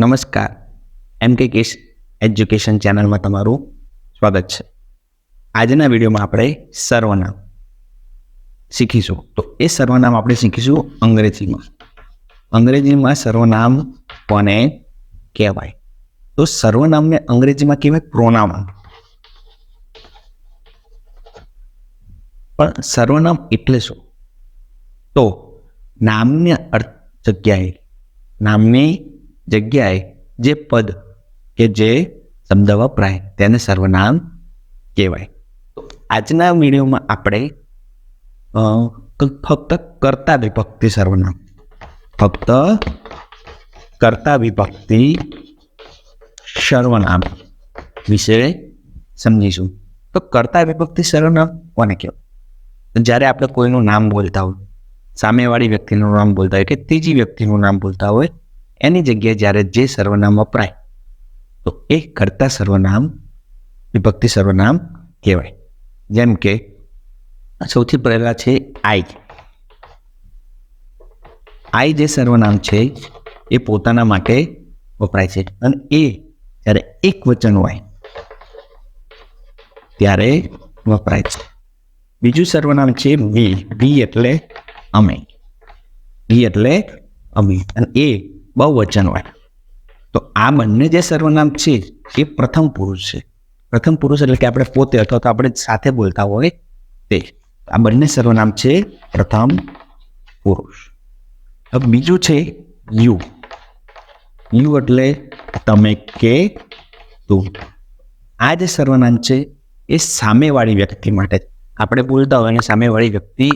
નમસ્કાર. એમ કે cache education ચેનલમાં તમારું સ્વાગત છે. આજના વિડીયોમાં આપણે સર્વનામ શીખીશું. તો એ સર્વનામ આપણે શીખીશું અંગ્રેજીમાં. અંગ્રેજીમાં સર્વનામ કોને કહેવાય? તો સર્વનામને અંગ્રેજીમાં કહેવાય પ્રોનામ પણ સર્વનામ એટલે શું? તો નામની અર્થ જગ્યાએ, નામની જગ્યાએ જે પદ કે જે શબ્દ વપરાય તેને સર્વનામ કહેવાય. તો આજના વિડીયોમાં આપણે ફક્ત કર્તા વિભક્તિ સર્વનામ. ફક્ત કર્તા વિભક્તિ સર્વનામ વિશે સમજીશું. તો કર્તા વિભક્તિ સર્વનામ કોને કહેવાય? જ્યારે આપણે કોઈનું નામ બોલતા હોય, સામેવાળી વ્યક્તિનું નામ બોલતા હોય કે ત્રીજી વ્યક્તિનું નામ બોલતા હોય એની જગ્યાએ જ્યારે જે સર્વનામ વપરાય, તો એ કરતા સર્વનામ, વિભક્તિ સર્વનામ કહેવાય. જેમ કે, સૌથી પહેલા છે આઈ. આઈ જે સર્વનામ છે, એ પોતાના માટે વપરાય છે. અને એ જ્યારે એક વચન હોય, ત્યારે વપરાય છે. બીજું સર્વનામ છે મી બી એટલે અમે. બી એટલે અમે. અને એ બહુવચન હોય તો આ બંને જે સર્વનામ છે, એ પ્રથમ પુરુષ છે. પ્રથમ પુરુષ એટલે કે આપણે પોતે અથવા તો આપણે સાથે બોલતા હોય તે. આ બંને સર્વનામ છે પ્રથમ પુરુષ. હવે બીજું છે યુ. યુ એટલે તમે કે તું. આ જે સર્વનામ છે, એ સામેવાળી વ્યક્તિ માટે. આપણે બોલતા હોય અને સામેવાળી વ્યક્તિ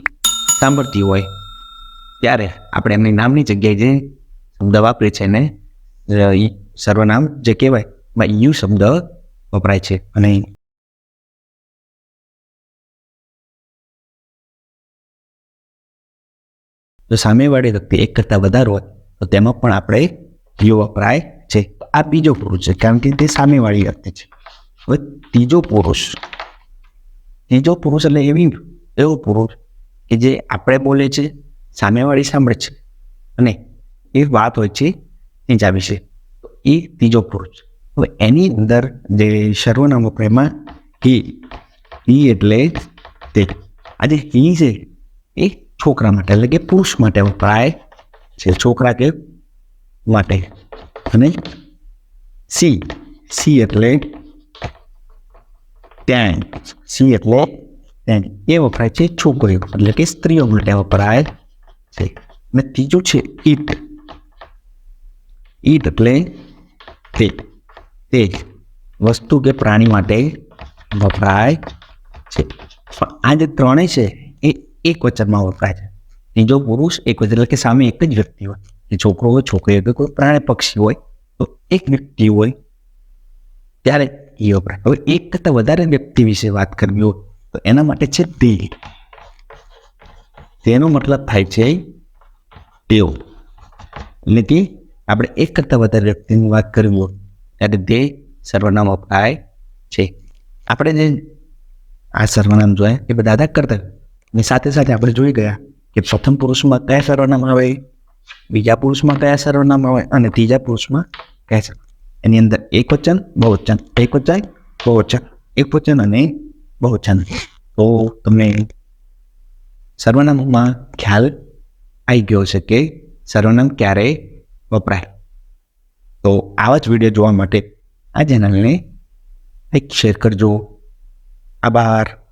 સાંભળતી હોય. ત્યારે આપણે એમની નામની જગ્યાએ જે શબ્દ વાપરે છે એને સર્વનામ જે કહેવાય, એમાં યુ શબ્દ વપરાય છે. અને જો સામેવાળી વ્યક્તિ એક કરતાં વધારે હોય, તો તેમાં પણ આપણે યુ વપરાય છે. આ બીજો પુરુષ છે, કારણ કે તે સામેવાળી વ્યક્તિ છે. હવે ત્રીજો પુરુષ ત્રીજો પુરુષ એટલે એવી, એવો પુરુષ કે જે આપણે બોલે છે, સામેવાળી સાંભળે છે. અને એ વાત હોય છે ત્રીજા વિશે. તો એ ત્રીજો પુરુષ હવે એની અંદર જે સર્વનામ વપરાય એમાં હી હી એટલે તે. આ જે હી છે એ છોકરા માટે એટલે કે પુરુષ માટે વપરાય છે. છોકરા કે માટે. અને સી સી એટલે ત્યાં. સી એટલે ત્યાં. એ વપરાય છે છોકરીઓ. એટલે કે સ્ત્રીઓ માટે વપરાય છે. અને ત્રીજું છે ઈટ. ઈટ એટલે તે તે વસ્તુ કે પ્રાણી માટે વપરાય છે. પણ આ જે ત્રણેય છે, એ એક વચનમાં વપરાય છે. ત્રીજો પુરુષ એક વચન એટલે કે સામે એક જ વ્યક્તિ હોય. એ છોકરો હોય, છોકરી હોય કે કોઈ પ્રાણી પક્ષી હોય, તો એક વ્યક્તિ હોય, ત્યારે એ વપરાય. હવે એક કરતાં વધારે વ્યક્તિ વિશે વાત કરવી હોય, તો એના માટે છે તે તેનો મતલબ થાય છે તેઓ એટલે કે આપણે એક કરતાં વધારે વ્યક્તિની વાત કરવી હોય, ત્યારે ધ્યેય સર્વનામ અપાય છે. આપણે જે આ સર્વનામ જોયા, એ બધા દાદા કરતા. અને સાથે સાથે આપણે જોઈ ગયા કે પ્રથમ પુરુષમાં કયા સર્વનામ આવે, બીજા પુરુષમાં કયા સર્વનામ આવે અને ત્રીજા પુરુષમાં કયા સર એની અંદર એક વચન બહુવચન એક વચન બહુવચન એક વચન અને બહુવચન તો તમને સર્વનામમાં ખ્યાલ આવી ગયો છે કે સર્વનામ ક્યારે વપરાય. તો આવા જ વીડિયો જોવા માટે આ ચેનલને એક શેર કરજો. આભાર.